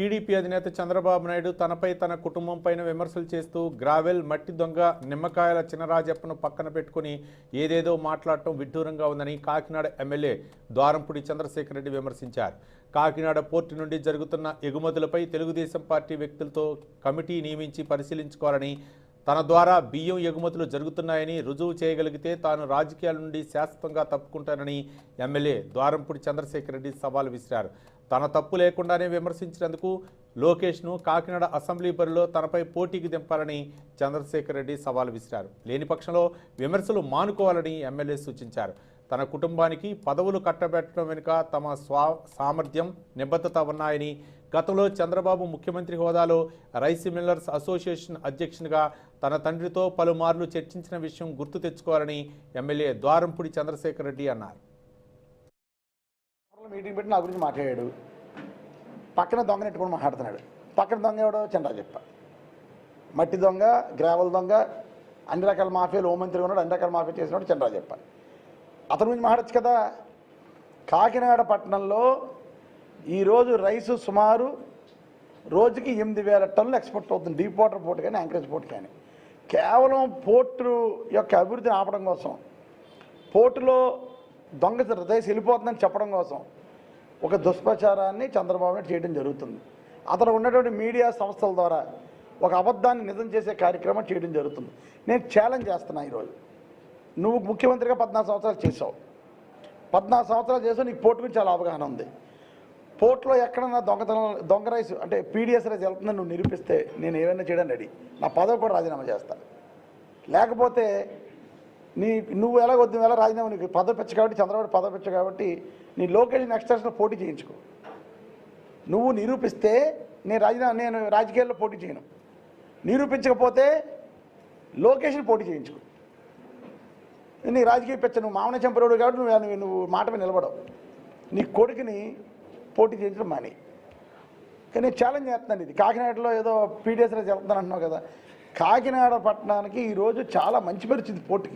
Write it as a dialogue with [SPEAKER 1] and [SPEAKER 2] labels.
[SPEAKER 1] TDP అధినేత చంద్రబాబు నాయుడు తనపై తన కుటుంబం పైన విమర్శలు చేస్తూ గ్రావెల్ మట్టి దొంగ నిమ్మకాయల చినరాజప్పను పక్కన పెట్టుకుని ఏదేదో మాట్లాడటం విడ్డూరంగా ఉందని కాకినాడ ఎమ్మెల్యే ద్వారంపూడి చంద్రశేఖర్ రెడ్డి విమర్శించారు. కాకినాడ పోర్టు నుండి జరుగుతున్న ఎగుమతులపై తెలుగుదేశం పార్టీ వ్యక్తులతో కమిటీ నియమించి పరిశీలించుకోవాలని తన ద్వారా బియ్యం ఎగుమతులు జరుగుతున్నాయని రుజువు చేయగలిగితే తాను రాజకీయాల నుండి శాశ్వతంగా తప్పుకుంటానని ఎమ్మెల్యే ద్వారంపూడి చంద్రశేఖర్ రెడ్డి సవాల్ విసిరారు. తన తప్పు లేకుండానే విమర్శించినందుకు లోకేష్ను కాకినాడ అసెంబ్లీ బరిలో తనపై పోటీకి దింపాలని చంద్రశేఖర్ రెడ్డి సవాల్ విసిరారు. లేని పక్షంలో విమర్శలు మానుకోవాలని ఎమ్మెల్యే సూచించారు. తన కుటుంబానికి పదవులు కట్టబెట్టడం వెనుక తమ స్వా సామర్థ్యం నిబద్ధత ఉన్నాయని గతంలో చంద్రబాబు ముఖ్యమంత్రి హోదాలో రైస్ మిల్లర్స్ అసోసియేషన్ అధ్యక్షునిగా తన తండ్రితో పలుమార్లు చర్చించిన విషయం గుర్తు తెచ్చుకోవాలని ఎమ్మెల్యే ద్వారంపూడి చంద్రశేఖర్ రెడ్డి అన్నారు.
[SPEAKER 2] మీటింగ్ పెట్టి నా గురించి మాట్లాడాడు. పక్కన దొంగ నెట్టుకొని మాట్లాడుతున్నాడు. పక్కన దొంగ ఎవడో చంద్రా చెప్ప. మట్టి దొంగ గ్రావెల్ దొంగ అన్ని రకాల మాఫియాలు హోంమంత్రి ఉన్నాడు అన్ని రకాల మాఫియా చేసినాడు చంద్రా చెప్ప. అతని గురించి మాట్లాడచ్చు కదా? కాకినాడ పట్టణంలో ఈరోజు రైసు సుమారు రోజుకి ఎనిమిది వేల టన్నులు ఎక్స్పోర్ట్ అవుతుంది. డీప్ వాటర్ పోర్ట్ కానీ యాంకరేజ్ పోర్ట్ కానీ. కేవలం పోర్టు యొక్క అభివృద్ధిని ఆపడం కోసం పోర్టులో దొంగ రైస్ వెళ్ళిపోతుందని చెప్పడం కోసం ఒక దుష్ప్రచారాన్ని చంద్రబాబు నాయుడు చేయడం జరుగుతుంది. అతను ఉన్నటువంటి మీడియా సంస్థల ద్వారా ఒక అబద్ధాన్ని నిజం చేసే కార్యక్రమం చేయడం జరుగుతుంది. నేను ఛాలెంజ్ చేస్తున్నా ఈరోజు. నువ్వు ముఖ్యమంత్రిగా పద్నాలుగు సంవత్సరాలు చేసావు పద్నాలుగు సంవత్సరాలు చేసావు నీకు పోర్టు గురించి చాలా అవగాహన ఉంది. పోర్ట్లో ఎక్కడన్నా దొంగతనం దొంగ రైస్ అంటే పీడిఎస్ రైస్ వెళ్తుందని నువ్వు నిరూపిస్తే నేను ఏమైనా చేయడం రెడీ. నా పదవి కూడా రాజీనామా చేస్తాను లేకపోతే నీ నువ్వు ఎలా వద్దు ఎలా రాజీనామా నీకు పదవి కాబట్టి చంద్రబాబు పదవి కాబట్టి నీ లోకేష్ ఎక్స్టెన్షన్ పోటీ చేయించుకో. నువ్వు నిరూపిస్తే నేను రాజీనామా నేను రాజకీయాల్లో పోటీ చేయను. నిరూపించకపోతే లోకేషన్ పోటీ చేయించుకో. నీ రాజకీయ పెచ్చ నువ్వు మామన చంపరోడు కాబట్టి నువ్వు నువ్వు- మాట మీద నిలబడవు. నీ కొడుకుని పోటీ చేయించడం మానే. కానీ నేను ఛాలెంజ్ చేస్తున్నాను ఇది. కాకినాడలో ఏదో పీడిఎస్లో చెప్తాను అంటున్నావు కదా. కాకినాడ పట్టణానికి ఈరోజు చాలా మంచి పేరు వచ్చింది పోటీకి.